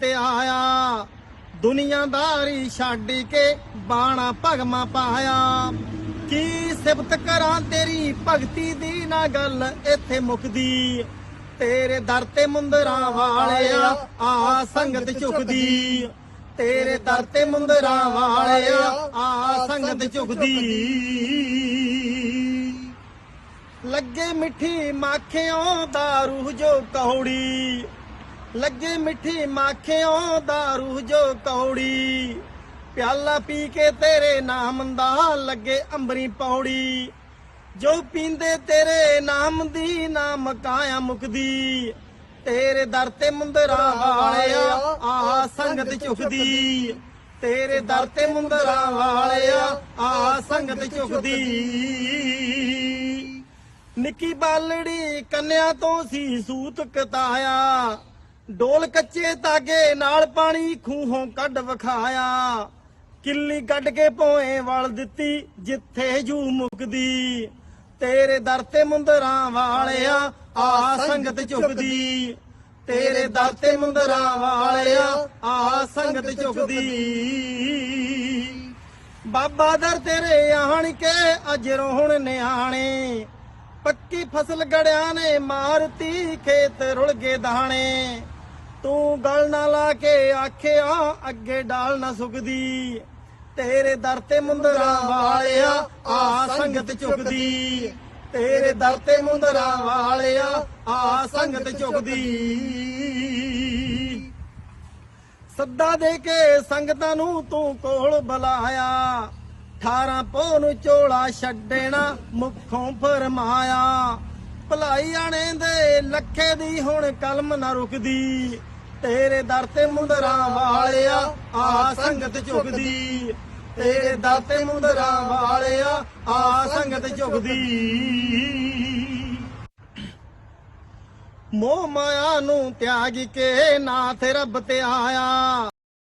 ਤੇ ਆਇਆ। ਦੁਨੀਆਦਾਰੀ ਛੱਡ ਕੇ ਬਾਣਾ ਭਗਮਾ ਪਾਇਆ। ਕੀ ਸਿਫਤ ਕਰਾਂ ਤੇਰੀ ਭਗਤੀ ਦੀ ਨਾ ਗੱਲ ਇੱਥੇ ਮੁਕਦੀ। ਤੇਰੇ ਦਰ ਤੇ ਮੁੰਦਰਾਂ ਵਾਲਿਆ, ਆ ਸੰਗਤ ਝੁਕਦੀ। ਤੇਰੇ ਦਰ ਤੇ ਮੁੰਦਰਾਂ ਵਾਲਿਆ, ਆ ਸੰਗਤ ਝੁਕਦੀ। ਲੱਗੇ ਮਿੱਠੀ ਮਾਖਿਓ ਰੂਹ ਜੋ ਕੌੜੀ। ਲੱਗੇ ਮਿੱਠੀ ਮਾਖਿਓ दारू ਜੋ ਕੌੜੀ। ਪਿਆਲਾ ਪੀ ਕੇ ਤੇਰੇ ਨਾਮ ਦਾ ਲੱਗੇ ਅੰਬਰੀ ਪੌੜੀ। ਜੋ ਪੀਂਦੇ ਤੇਰੇ ਨਾਮ ਦੀ ਨਾਮ ਕਾਇਆ ਮੁਕਦੀ। ਤੇਰੇ ਦਰ ਤੇ ਮੁੰਦਰਾ ਵਾਲਿਆ ਆ ਸੰਗਤ ਝੁਕਦੀ ਤੇਰੇ ਦਰ ਤੇ ਮੁੰਦਰਾ ਵਾਲਿਆ ਆ ਸੰਗਤ ਝੁਕਦੀ ਨਿੱਕੀ ਬਾਲੜੀ ਕੰਨਿਆ ਤੋਂ ਸੀ ਸੂਤ ਕਤਾਇਆ। ਡੋਲ ਕੱਚੇ ਤਾਗੇ ਨਾਲ ਪਾਣੀ ਖੂਹੋਂ ਕੱਢ ਵਖਾਇਆ। ਕਿੱਲੀ ਕੱਢ ਕੇ ਭੋਏ ਵਲ ਦਿੱਤੀ, ਜਿੱਥੇ ਜੂ ਮੁਕਦੀ। ਤੇਰੇ ਦਰ ਤੇ ਮੁੰਦਰਾਂ ਵਾਲਿਆ, ਆ ਸੰਗਤ ਝੁਕਦੀ। ਤੇਰੇ ਦਰ ਤੇ ਮੁੰਦਰਾਂ ਵਾਲਿਆ, ਆ ਸੰਗਤ ਝੁਕਦੀ। ਬਾਬਾ ਦਰ ਤੇਰੇ ਆਣ ਕੇ ਅੱਜ ਰੋਹਣ ਨਿਆਣੇ। ਪੱਕੀ ਫਸਲ ਗੜਿਆਂ ਨੇ ਮਾਰਤੀ, ਖੇਤ ਰੁਲ ਗਏ ਦਾਣੇ। ਤੂੰ ਗਲ ਨਾ ਲਾ ਕੇ ਆਖਿਆ, ਅੱਗੇ ਡਾਲ ਨਾ ਸੁਕਦੀ। ਤੇਰੇ ਦਰ ਤੇ ਮੁੰਦਰਾ ਵਾਲਿਆ, ਆ ਸੰਗਤ ਚੁਕਦੀ। ਤੇਰੇ ਦਰ ਤੇ ਮੁੰਦਰਾਂ ਵਾਲਿਆ, ਆ ਸੰਗਤ ਚੁਕਦੀ। ਸੱਦਾ ਦੇ ਕੇ ਸੰਗਤਾਂ ਨੂੰ ਤੂੰ ਕੋਲ ਬੁਲਾਇਆ। 18 ਪੋ ਨੂੰ ਝੋਲਾ ਛੱਡਣਾ ਮੁਖੋਂ ਫਰਮਾਇਆ। ਭਲਾਈ ਆਣੇ ਦੇ ਲੱਖੇ ਦੀ ਹੁਣ ਕਲਮ ਨਾ ਰੁਕਦੀ। ਤੇਰੇ ਦਰ ਤੇ ਮੁੰਦਰਾਂ ਵਾਲਿਆ ਆ ਸੰਗਤ ਝੁਕਦੀ। ਤੇਰੇ ਦਰ ਤੇ ਮੁੰਦਰਾਂ ਵਾਲਿਆ ਆ ਸੰਗਤ ਝੁਕਦੀ। ਮੋਹ ਮਾਇਆ ਨੂੰ ਤਿਆਗ ਕੇ ਨਾਥ ਰੱਬ ਤੇ ਆਇਆ।